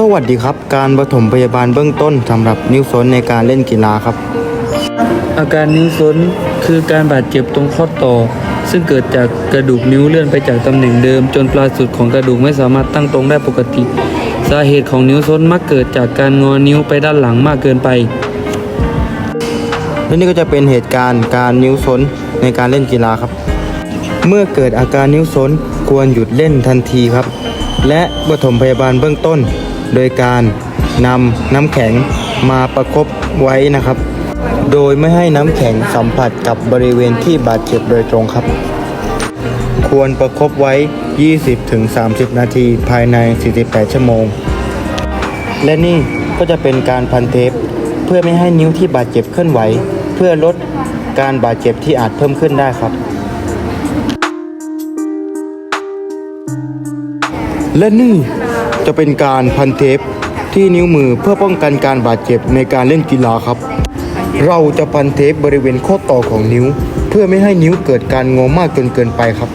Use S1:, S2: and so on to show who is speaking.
S1: สวัสดีครับ การปฐมพยาบาลเบื้องต้นสำหรับนิ้วซ้นในการเล่นกีฬาครับ
S2: อาการนิ้วซ้นคือการบาดเจ็บตรงข้อต่อ ซึ่งเกิดจากกระดูกนิ้วเลื่อนไปจากตำแหน่งเดิม จนปลายสุดของกระดูกไม่สามารถตั้งตรงได้ปกติ สาเหตุของนิ้วซ้นมักเกิดจากการงอนิ้วไปด้านหลังมากเกินไป
S1: และนี่ก็จะเป็นเหตุการณ์การนิ้วซ้นในการเล่นกีฬาครับ เมื่อเกิดอาการนิ้วซ้นควรหยุดเล่นทันทีครับ และปฐมพยาบาลเบื้องต้น โดยการนำน้ำแข็งมาประคบไว้นะครับ โดยไม่ให้น้ำแข็งสัมผัสกับบริเวณที่บาดเจ็บโดยตรงครับ ควรประคบไว้ 20-30 นาทีภายใน 48 ชั่วโมง และนี่ก็จะเป็นการพันเทป เพื่อไม่ให้นิ้วที่บาดเจ็บเคลื่อนไหว เพื่อลดการบาดเจ็บที่อาจเพิ่มขึ้นได้ครับ และนี่จะเป็นการพันเทปที่นิ้วมือเพื่อป้องกันการบาดเจ็บในการเล่นกีฬาครับ เราจะพันเทปบริเวณข้อต่อของนิ้ว เพื่อไม่ให้นิ้วเกิดการงอมากจนเกินไปครับ